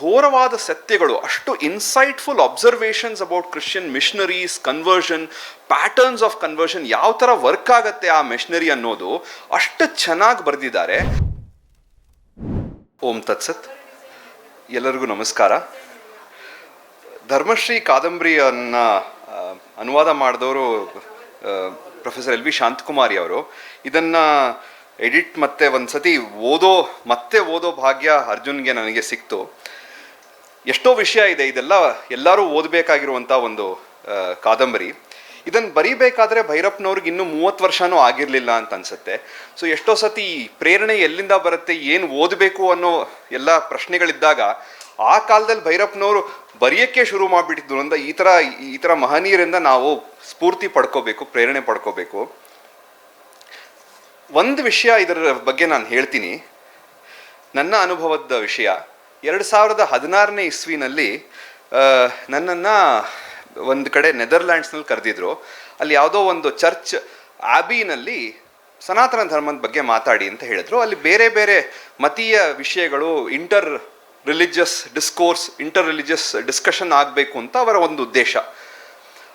ಘೋರವಾದ ಸತ್ಯಗಳು, ಅಷ್ಟು insightful observations about Christian missionaries conversion patterns of conversion ಯಾವ ಥರ ವರ್ಕ್ ಆಗುತ್ತೆ ಆ ಮಿಷನರಿ ಅನ್ನೋದು ಅಷ್ಟು ಚೆನ್ನಾಗಿ ಬರೆದಿದ್ದಾರೆ. ಓಂ ತತ್ಸತ್ ಎಲ್ಲರಿಗೂ ನಮಸ್ಕಾರ. ಧರ್ಮಶ್ರೀ ಕಾದಂಬರಿಯನ್ನು ಅನುವಾದ ಮಾಡಿದವರು ಪ್ರೊಫೆಸರ್ ಎಲ್ ವಿ ಶಾಂತಕುಮಾರಿ ಅವರು. ಇದನ್ನು ಎಡಿಟ್ ಮತ್ತೆ ಒಂದ್ಸತಿ ಓದೋ, ಮತ್ತೆ ಓದೋ ಭಾಗ್ಯ ಅರ್ಜುನ್ಗೆ ನನಗೆ ಸಿಕ್ತು. ಎಷ್ಟೋ ವಿಷಯ ಇದೆ. ಇದೆಲ್ಲ ಎಲ್ಲರೂ ಓದಬೇಕಾಗಿರುವಂಥ ಒಂದು ಕಾದಂಬರಿ. ಇದನ್ನು ಬರೀಬೇಕಾದ್ರೆ ಭೈರಪ್ಪನವ್ರಿಗೆ ಇನ್ನೂ ಮೂವತ್ತು ವರ್ಷನೂ ಆಗಿರಲಿಲ್ಲ ಅಂತ ಅನ್ಸುತ್ತೆ. ಸೊ ಎಷ್ಟೋ ಸತಿ ಈ ಪ್ರೇರಣೆ ಎಲ್ಲಿಂದ ಬರುತ್ತೆ, ಏನು ಓದಬೇಕು ಅನ್ನೋ ಎಲ್ಲ ಪ್ರಶ್ನೆಗಳಿದ್ದಾಗ, ಆ ಕಾಲದಲ್ಲಿ ಭೈರಪ್ಪನವರು ಬರೆಯೋಕ್ಕೆ ಶುರು ಮಾಡಿಬಿಟ್ಟಿದ್ರು ಅಂತ ಈ ಥರ ಈ ಥರ ಮಹನೀಯರಿಂದ ನಾವು ಸ್ಫೂರ್ತಿ ಪಡ್ಕೋಬೇಕು, ಪ್ರೇರಣೆ ಪಡ್ಕೋಬೇಕು. ಒಂದು ವಿಷಯ ಇದರ ಬಗ್ಗೆ ನಾನು ಹೇಳ್ತೀನಿ. ನನ್ನ ಅನುಭವದ ವಿಷಯ. ಎರಡು ಸಾವಿರದ ಹದಿನಾರನೇ ಇಸ್ವಿನಲ್ಲಿ ನನ್ನನ್ನು ಒಂದು ಕಡೆ ನೆದರ್ಲ್ಯಾಂಡ್ಸ್ನಲ್ಲಿ ಕರೆದಿದ್ರು. ಅಲ್ಲಿ ಯಾವುದೋ ಒಂದು ಚರ್ಚ್ ಆಬಿನಲ್ಲಿ ಸನಾತನ ಧರ್ಮದ ಬಗ್ಗೆ ಮಾತಾಡಿ ಅಂತ ಹೇಳಿದ್ರು. ಅಲ್ಲಿ ಬೇರೆ ಬೇರೆ ಮತೀಯ ವಿಷಯಗಳು, inter religious discourse, inter religious discussion ಆಗಬೇಕು ಅಂತ ಅವರ ಒಂದು ಉದ್ದೇಶ.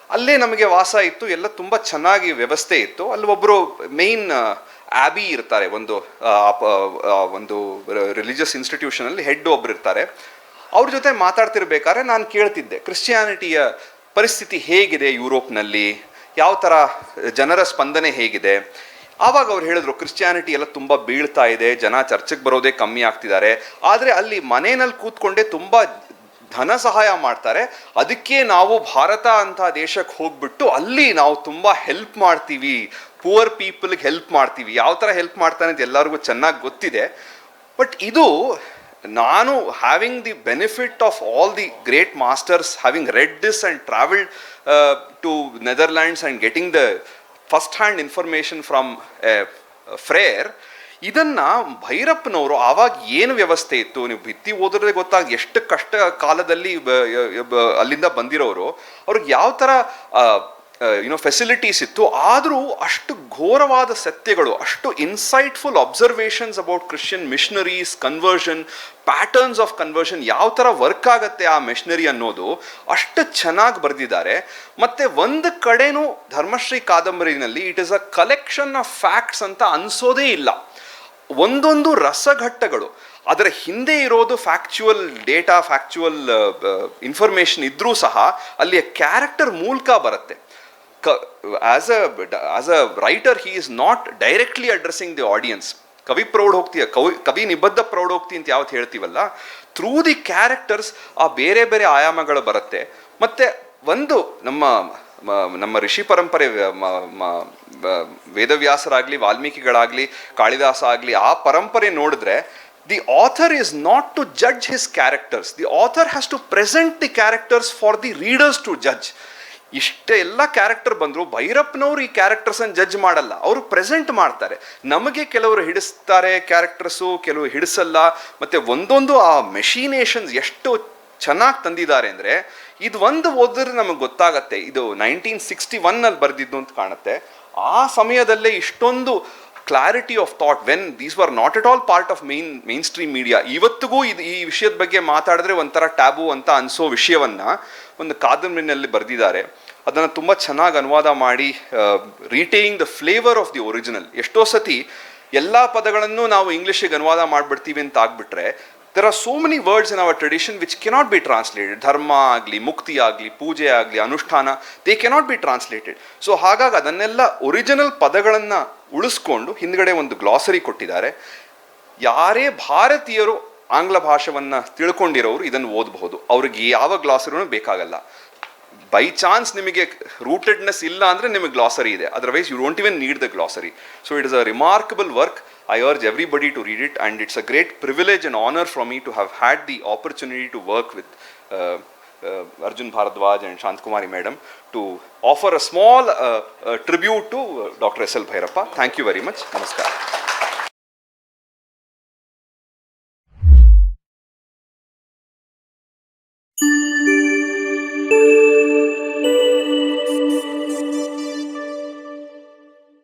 ಅಲ್ಲೇ ನಮಗೆ ವಾಸ ಇತ್ತು. ಎಲ್ಲ ತುಂಬ ಚೆನ್ನಾಗಿ ವ್ಯವಸ್ಥೆ ಇತ್ತು. ಅಲ್ಲಿ ಒಬ್ಬರು ಮೇಯ್ನ್ ಆಬಿ ಇರ್ತಾರೆ, ಒಂದು ಒಂದು ರಿಲಿಜಿಯಸ್ ಇನ್ಸ್ಟಿಟ್ಯೂಷನಲ್ಲಿ ಹೆಡ್ ಒಬ್ರು ಇರ್ತಾರೆ. ಅವ್ರ ಜೊತೆ ಮಾತಾಡ್ತಿರ್ಬೇಕಾದ್ರೆ ನಾನು ಕೇಳ್ತಿದ್ದೆ ಕ್ರಿಶ್ಚಿಯಾನಿಟಿಯ ಪರಿಸ್ಥಿತಿ ಹೇಗಿದೆ ಯುರೋಪ್ನಲ್ಲಿ? ಯಾವ ಥರ ಜನರ ಸ್ಪಂದನೆ ಹೇಗಿದೆ? ಆವಾಗ ಅವ್ರು ಹೇಳಿದ್ರು ಕ್ರಿಶ್ಚಿಯಾನಿಟಿ ಎಲ್ಲ ತುಂಬ ಬೀಳ್ತಾ ಇದೆ, ಜನ ಚರ್ಚಿಗೆ ಬರೋದೇ ಕಮ್ಮಿ ಆಗ್ತಿದ್ದಾರೆ. ಆದರೆ ಅಲ್ಲಿ ಮನೆಯಲ್ಲಿ ಕೂತ್ಕೊಂಡೇ ತುಂಬ ಧನ ಸಹಾಯ ಮಾಡ್ತಾರೆ. ಅದಕ್ಕೆ ನಾವು ಭಾರತ ಅಂತ ದೇಶಕ್ಕೆ ಹೋಗ್ಬಿಟ್ಟು ಅಲ್ಲಿ ನಾವು ತುಂಬ ಹೆಲ್ಪ್ ಮಾಡ್ತೀವಿ. ಪುವರ್ ಪೀಪಲ್ಗೆ ಹೆಲ್ಪ್ ಮಾಡ್ತೀವಿ. ಯಾವ ಥರ ಹೆಲ್ಪ್ ಮಾಡ್ತಾನೆ ಅಂತ ಎಲ್ಲರಿಗೂ ಚೆನ್ನಾಗಿ ಗೊತ್ತಿದೆ. ಬಟ್ ಇದು ನಾನು having the benefit of all the great masters having read this and travelled to Netherlands and getting the first hand information from Frere ಇದನ್ನ ಭೈರಪ್ಪನವರು ಆವಾಗ ಏನು ವ್ಯವಸ್ಥೆ ಇತ್ತು? ನೀವು ಭಿತ್ತಿ ಓದಿದ್ರೆ ಗೊತ್ತಾಗ ಎಷ್ಟು ಕಷ್ಟ ಕಾಲದಲ್ಲಿ ಅಲ್ಲಿಂದ ಬಂದಿರೋರು. ಅವ್ರಿಗೆ ಯಾವ ಥರ ಯುನೋ ಫೆಸಿಲಿಟೀಸ್ ಇತ್ತು? ಆದರೂ ಅಷ್ಟು ಘೋರವಾದ ಸತ್ಯಗಳು, ಅಷ್ಟು insightful observations about Christian missionaries conversion patterns of conversion ಯಾವ ಥರ ವರ್ಕ್ ಆಗುತ್ತೆ ಆ ಮಿಷನರಿ ಅನ್ನೋದು ಅಷ್ಟು ಚೆನ್ನಾಗಿ ಬರೆದಿದ್ದಾರೆ. ಮತ್ತು ಒಂದು ಕಡೆನೂ Dharmashree ಕಾದಂಬರಿನಲ್ಲಿ it is a collection of facts ಅಂತ ಅನ್ಸೋದೇ ಇಲ್ಲ. ಒಂದೊಂದು ರಸಘಟ್ಟಗಳು. ಅದರ ಹಿಂದೆ ಇರೋದು ಫ್ಯಾಕ್ಚುವಲ್ ಡೇಟಾ ಫ್ಯಾಕ್ಚುವಲ್ ಇನ್ಫಾರ್ಮೇಶನ್ ಇದ್ರೂ ಸಹ ಅಲ್ಲಿಯ ಕ್ಯಾರೆಕ್ಟರ್ ಮೂಲಕ ಬರುತ್ತೆ. ಕ as a as a writer he is not directly addressing the audience ಕವಿ ಪ್ರೌಢೋಕ್ತಿ ಕವಿ ಕವಿ ನಿಬದ್ಧ ಪ್ರೌಢೋಕ್ತಿ ಅಂತ ಯಾವತ್ತು ಹೇಳ್ತೀವಲ್ಲ ಥ್ರೂ ದಿ ಕ್ಯಾರೆಕ್ಟರ್ಸ್ ಆ ಬೇರೆ ಬೇರೆ ಆಯಾಮಗಳು ಬರುತ್ತೆ. ಮತ್ತು ಒಂದು ನಮ್ಮ ನಮ್ಮ ಋಷಿ ಪರಂಪರೆ ವೇದವ್ಯಾಸರಾಗ್ಲಿ, ವಾಲ್ಮೀಕಿಗಳಾಗ್ಲಿ, ಕಾಳಿದಾಸ ಆಗಲಿ, ಆ ಪರಂಪರೆ ನೋಡಿದ್ರೆ the author is not to judge his characters the author has to present the characters for the readers to judge ಇಷ್ಟೇ ಎಲ್ಲ ಕ್ಯಾರೆಕ್ಟರ್ ಬಂದ್ರು, ಭೈರಪ್ಪನವರು ಈ ಕ್ಯಾರೆಕ್ಟರ್ಸನ್ನು ಜಡ್ಜ್ ಮಾಡಲ್ಲ. ಅವರು ಪ್ರೆಸೆಂಟ್ ಮಾಡ್ತಾರೆ. ನಮಗೆ ಕೆಲವರು ಹಿಡಿಸ್ತಾರೆ ಕ್ಯಾರೆಕ್ಟರ್ಸು ಕೆಲವರು ಹಿಡಿಸಲ್ಲ. ಮತ್ತೆ ಒಂದೊಂದು ಆ ಮೆಷಿನೇಷನ್ಸ್ ಎಷ್ಟು ಚೆನ್ನಾಗಿ ತಂದಿದ್ದಾರೆ ಅಂದರೆ, ಇದು ಒಂದು ಓದಿದ್ರೆ ನಮಗೆ ಗೊತ್ತಾಗತ್ತೆ. ಇದು ನೈನ್ಟೀನ್ ಸಿಕ್ಸ್ಟಿ ಒನ್ನಲ್ಲಿ ಬರೆದಿದ್ದು ಅಂತ ಕಾಣುತ್ತೆ. ಆ ಸಮಯದಲ್ಲೇ ಇಷ್ಟೊಂದು clarity of thought when these were not at all part of main mainstream media ಇವತ್ತಿಗೂ ಇದು ಈ ವಿಷಯದ ಬಗ್ಗೆ ಮಾತಾಡಿದ್ರೆ ಒಂಥರ ಟ್ಯಾಬು ಅಂತ ಅನಿಸೋ ವಿಷಯವನ್ನ ಒಂದು ಕಾದಂಬರಿನಲ್ಲಿ ಬರೆದಿದ್ದಾರೆ. ಅದನ್ನು ತುಂಬ ಚೆನ್ನಾಗಿ ಅನುವಾದ ಮಾಡಿ retaining the flavour of the original ಎಷ್ಟೋ ಸತಿ ಎಲ್ಲ ಪದಗಳನ್ನು ನಾವು ಇಂಗ್ಲೀಷಿಗೆ ಅನುವಾದ ಮಾಡಿಬಿಡ್ತೀವಿ ಅಂತ ಆಗ್ಬಿಟ್ರೆ there are so many words in our tradition which cannot be translated ಧರ್ಮ ಆಗಲಿ ಮುಕ್ತಿ ಆಗಲಿ ಪೂಜೆ ಆಗಲಿ ಅನುಷ್ಠಾನ they cannot be translated so ಹಾಗಾಗಿ ಅದನ್ನೆಲ್ಲ ಒರಿಜಿನಲ್ ಪದಗಳನ್ನು ಉಳಿಸ್ಕೊಂಡು ಹಿಂದ್ಗಡೆ ಒಂದು ಗ್ಲಾಸರಿ ಕೊಟ್ಟಿದ್ದಾರೆ. ಯಾರೇ ಭಾರತೀಯರು ಆಂಗ್ಲ ಭಾಷೆಯನ್ನು ತಿಳ್ಕೊಂಡಿರೋರು ಇದನ್ನು ಓದಬಹುದು. ಅವ್ರಿಗೆ ಯಾವ ಗ್ಲಾಸರಿನೂ ಬೇಕಾಗಲ್ಲ. ಬೈ ಚಾನ್ಸ್ ನಿಮಗೆ ರೂಟೆಡ್ನೆಸ್ ಇಲ್ಲ ಅಂದರೆ ನಿಮಗೆ ಗ್ಲಾಸರಿ ಇದೆ. Otherwise you don't even need the glossary so it is a remarkable work I urge everybody to read it and it's a great privilege and honour from me to have had the opportunity to work with Arjun Bharadwaj and Shantakumari madam to offer a small tribute to doctor S L Bhyrappa thank you very much ನಮಸ್ಕಾರ.